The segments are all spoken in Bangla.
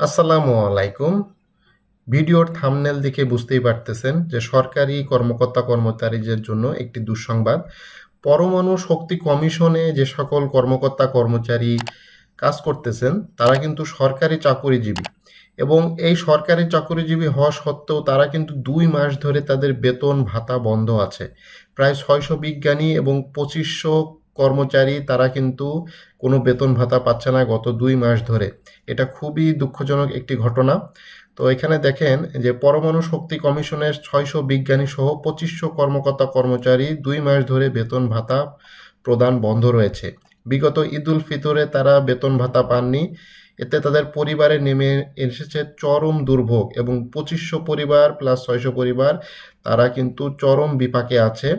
আসসালামু আলাইকুম। ভিডিওর থামনেল দেখে বুঝতেই পারতেছেন যে সরকারি কর্মকর্তা কর্মচারীদের জন্য একটি দুঃসংবাদ। পরমাণু শক্তি কমিশনে যে সকল কর্মকর্তা কর্মচারী কাজ করতেছেন, তারা কিন্তু সরকারি চাকুরিজীবী এবং এই সরকারি চাকুরিজীবী হওয়া সত্ত্বেও তারা কিন্তু দুই মাস ধরে তাদের বেতন ভাতা বন্ধ আছে। প্রায় ছয়শো বিজ্ঞানী এবং পঁচিশশো কর্মচারী, তারা কিন্তু কোনো বেতন ভাতা পাচ্ছে না গত দুই মাস ধরে। এটা খুবই দুঃখজনক একটি ঘটনা। তো এখানে দেখেন যে পরমাণু শক্তি কমিশনের ছয়শো বিজ্ঞানী সহ পঁচিশশো কর্মকর্তা কর্মচারী দুই মাস ধরে বেতন ভাতা প্রদান বন্ধ রয়েছে। বিগত ঈদুল ফিতরে তারা বেতন ভাতা পাননি। এতে তাদের পরিবারে নেমে এসেছে চরম দুর্ভোগ এবং পঁচিশশো পরিবার প্লাস ছয়শো পরিবার, তারা কিন্তু চরম বিপাকে আছে।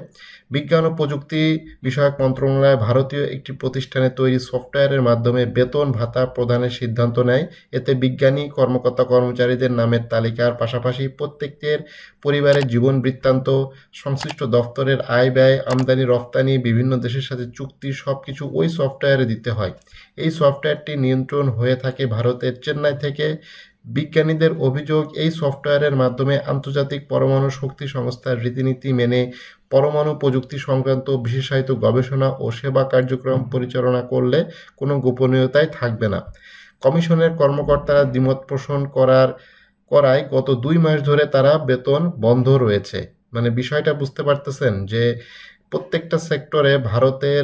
বিজ্ঞান ও প্রযুক্তি বিষয়ক মন্ত্রণালয় ভারতীয় একটি প্রতিষ্ঠানে তৈরি সফটওয়্যারের মাধ্যমে বেতন ভাতা প্রদানের সিদ্ধান্ত নেয়। এতে বিজ্ঞানী, কর্মকর্তা, কর্মচারীদের নামের তালিকার পাশাপাশি প্রত্যেকের পরিবারের জীবন বৃত্তান্ত, সংশ্লিষ্ট দফতরের আয় ব্যয়, আমদানি, রফতানি, বিভিন্ন দেশের সাথে চুক্তি সব কিছু ওই সফটওয়্যারে দিতে হয়। এই সফটওয়্যারটি নিয়ন্ত্রণ হয়ে থাকে ভারতের চেন্নাই থেকে বিজ্ঞানীদের অভিযোগ, এই সফটওয়্যারের মাধ্যমে আন্তর্জাতিক পরমাণু শক্তি সংস্থার রীতিনীতি মেনে পরমাণু প্রযুক্তি সংক্রান্ত বিশেষায়িত গবেষণা ও সেবা কার্যক্রম পরিচালনা করলে কোনো গোপনীয়তাই থাকবে না। কমিশনের কর্মকর্তারা দ্বিমত পোষণ করার, করায় গত দুই মাস ধরে তারা বেতন বন্ধ রয়েছে। মানে বিষয়টা বুঝতে পারতেছেন যে প্রত্যেকটা সেক্টরে ভারতের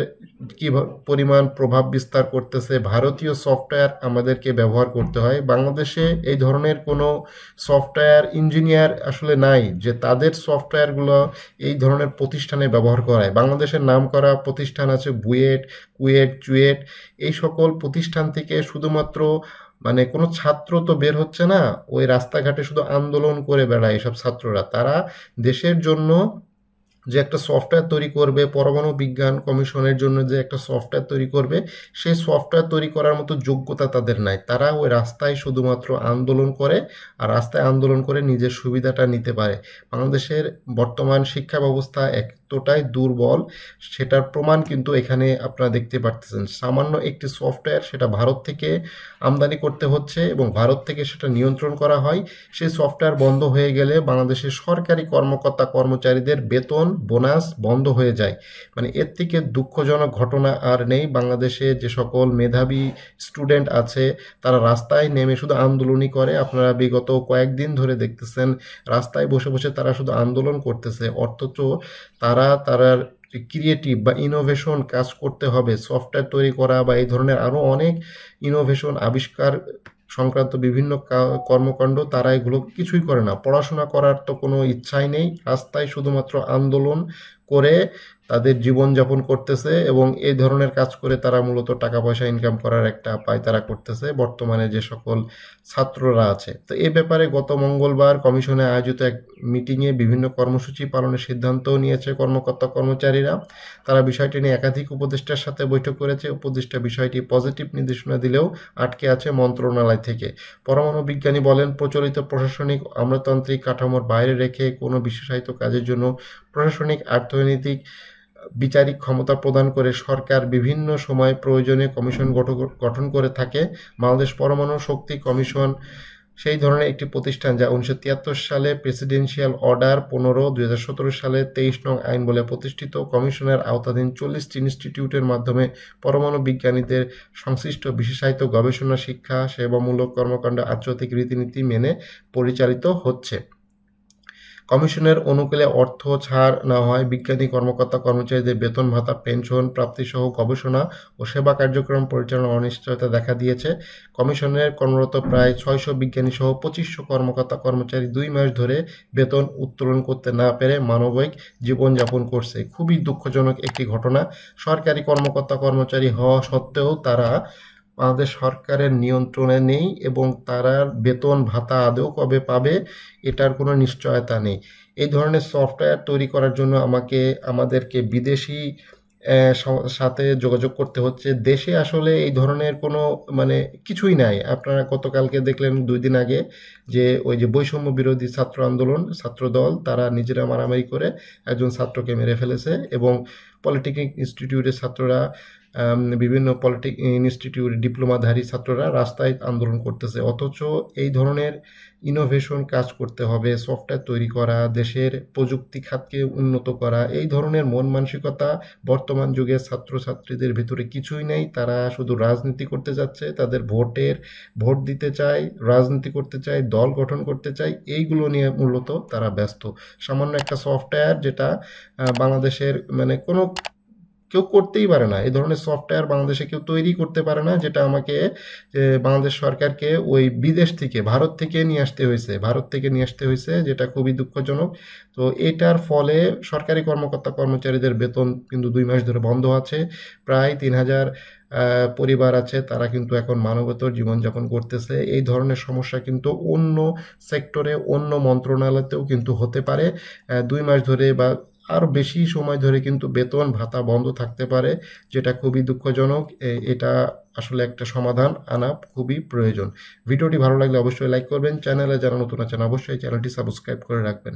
কি পরিমাণ প্রভাব বিস্তার করতেছে, ভারতীয় সফটওয়্যার আমাদেরকে ব্যবহার করতে হয়। বাংলাদেশে এই ধরনের কোনো সফটওয়্যার ইঞ্জিনিয়ার আসলে নাই যে তাদের সফটওয়্যারগুলো এই ধরনের প্রতিষ্ঠানে ব্যবহার করায়। বাংলাদেশের নাম করা প্রতিষ্ঠান আছে বুয়েট, কুয়েট, চুয়েট। এই সকল প্রতিষ্ঠান থেকে শুধুমাত্র মানে কোনো ছাত্র তো বের হচ্ছে না, ওই রাস্তাঘাটে শুধু আন্দোলন করে বেড়ায় এসব ছাত্ররা। তারা দেশের জন্য যে একটা সফটওয়্যার তৈরি করবে, পরমাণু বিজ্ঞান কমিশনের জন্য যে একটা সফটওয়্যার তৈরি করবে, সেই সফটওয়্যার তৈরি করার মতো যোগ্যতা তাদের নাই। তারা ওই রাস্তায় শুধুমাত্র আন্দোলন করে আর রাস্তায় আন্দোলন করে নিজের সুবিধাটা নিতে পারে। বাংলাদেশের বর্তমান শিক্ষা ব্যবস্থা এতটাই দুর্বল, সেটার প্রমাণ কিন্তু এখানে আপনারা দেখতে পারতেছেন। সামান্য একটি সফটওয়্যার সেটা ভারত থেকে আমদানি করতে হচ্ছে এবং ভারত থেকে সেটা নিয়ন্ত্রণ করা হয়। সেই সফটওয়্যার বন্ধ হয়ে গেলে বাংলাদেশের সরকারি কর্মকর্তা কর্মচারীদের বেতন, বোনাস বন্ধ হয়ে যায়। মানে এর থেকে দুঃখজনক ঘটনা আর নেই। বাংলাদেশে যে সকল মেধাবী স্টুডেন্ট আছে, তারা রাস্তায় নেমে শুধু আন্দোলনই করে। আপনারা বিগত কয়েকদিন ধরে দেখতেছেন, রাস্তায় বসে বসে তারা শুধু আন্দোলন করতেছে। অথচ তারা তারার ক্রিয়েটিভ বা ইনোভেশন কাজ করতে হবে সফটওয়্যার তৈরি করা বা এই ধরনের আরও অনেক ইনোভেশন আবিষ্কার সংক্রান্ত বিভিন্ন কর্মকাণ্ড তারা এগুলো কিছুই করে না। পড়াশোনা করার তো কোনো ইচ্ছাই নেই। রাস্তায় শুধুমাত্র আন্দোলন করে তাদের জীবনযাপন করতেছে এবং এই ধরনের কাজ করে তারা মূলত টাকা পয়সা ইনকাম করার একটা পায় তারা করতেছে বর্তমানে যে সকল ছাত্ররা আছে। তো এ ব্যাপারে গত মঙ্গলবার কমিশনে আয়োজিত এক মিটিংয়ে বিভিন্ন কর্মসূচি পালনের সিদ্ধান্তও নিয়েছে কর্মকর্তা কর্মচারীরা। তারা বিষয়টি নিয়ে একাধিক উপদেষ্টার সাথে বৈঠক করেছে। উপদেষ্টা বিষয়টি পজিটিভ নির্দেশনা দিলেও আটকে আছে মন্ত্রণালয় থেকে। পরমাণু বিজ্ঞানী বলেন, প্রচলিত প্রশাসনিক আমলাতান্ত্রিক কাঠামোর বাইরে রেখে কোনো বিশেষায়িত কাজের জন্য প্রশাসনিক অর্থনৈতিক বিচারিক ক্ষমতা প্রদান করে সরকার বিভিন্ন সময় প্রয়োজনে কমিশন গঠ- গঠন করে থাকে। বাংলাদেশ পরমাণু শক্তি কমিশন সেই ধরনের একটি প্রতিষ্ঠান যা উনিশশো তিয়াত্তর সালে প্রেসিডেন্সিয়াল অর্ডার পনেরো, দুই সালে তেইশ নং আইন বলে প্রতিষ্ঠিত। কমিশনের আওতাধীন চল্লিশটি ইনস্টিটিউটের মাধ্যমে পরমাণু বিজ্ঞানীদের সংশ্লিষ্ট বিশেষায়িত গবেষণা, শিক্ষা, সেবামূলক কর্মকাণ্ড আন্তর্জাতিক রীতিনীতি মেনে পরিচালিত হচ্ছে। কমিশনের অনুকূলে অর্থ ছাড় না হয়, বিজ্ঞানী, কর্মকর্তা, কর্মচারীদের বেতন ভাতা, পেনশন প্রাপ্তিসহ গবেষণা ও সেবা কার্যক্রম পরিচালনা অনিশ্চয়তা দেখা দিয়েছে। কমিশনের কর্মরত প্রায় ছয়শো বিজ্ঞানী সহ পঁচিশশো কর্মকর্তা, কর্মচারী দুই মাস ধরে বেতন উত্তোলন করতে না পেরে মানবিক জীবনযাপন করছে। খুবই দুঃখজনক একটি ঘটনা। সরকারি কর্মকর্তা, কর্মচারী হওয়া সত্ত্বেও তারা আমাদের সরকারের নিয়ন্ত্রণে নেই এবং তারা বেতন ভাতা আদৌ কবে পাবে এটার কোনো নিশ্চয়তা নেই। এই ধরনের সফটওয়্যার তৈরি করার জন্য আমাকে, আমাদেরকে বিদেশি সাথে যোগাযোগ করতে হচ্ছে। দেশে আসলে এই ধরনের কোনো মানে কিছুই নাই। আপনারা গতকালকে দেখলেন দুই দিন আগে যে ওই যে বৈষম্য বিরোধী ছাত্র আন্দোলন, ছাত্র দল, তারা নিজেরা মারামারি করে একজন ছাত্রকে মেরে ফেলেছে এবং পলিটেকনিক ইনস্টিটিউটের ছাত্ররা বিভিন্ন পলিটিক ইনস্টিটিউট ডিপ্লোমাধারী ছাত্ররা রাস্তায় আন্দোলন করতেছে। অথচ এই ধরনের ইনোভেশন কাজ করতে হবে সফটওয়্যার তৈরি করা, দেশের প্রযুক্তি খাতকে উন্নত করা, এই ধরনের মন মানসিকতা বর্তমান যুগের ছাত্রছাত্রীদের ভিতরে কিছুই নেই। তারা শুধু রাজনীতি করতে যাচ্ছে, তাদের ভোটের, ভোট দিতে চায়, রাজনীতি করতে চায়, দল গঠন করতে চায়, এইগুলো নিয়ে মূলত তারা ব্যস্ত। সামান্য একটা সফটওয়্যার যেটা বাংলাদেশের মানে কোনো কেউ করতেই পারে না। এই ধরনের সফটওয়্যার বাংলাদেশে কেউ তৈরি করতে পারে না, যেটা আমাকে বাংলাদেশ সরকারকে ওই বিদেশ থেকে, ভারত থেকে নিয়ে আসতে হয়েছে। ভারত থেকে নিয়ে আসতে হয়েছে, যেটা খুবই দুঃখজনক। তো এটার ফলে সরকারি কর্মকর্তা কর্মচারীদের বেতন কিন্তু দুই মাস ধরে বন্ধ আছে। প্রায় তিন হাজার পরিবার আছে, তারা কিন্তু এখন মানবতর জীবনযাপন করতেছে। এই ধরনের সমস্যা কিন্তু অন্য সেক্টরে অন্য মন্ত্রণালয়তেও কিন্তু হতে পারে। দুই মাস ধরে বা আরও বেশি সময় ধরে কিন্তু বেতন ভাতা বন্ধ থাকতে পারে, যেটা খুবই দুঃখজনক। এটা আসলে একটা সমাধান আনা খুবই প্রয়োজন। ভিডিওটি ভালো লাগলে অবশ্যই লাইক করবেন, চ্যানেলে যারা নতুন আছেন অবশ্যই চ্যানেলটি সাবস্ক্রাইব করে রাখবেন।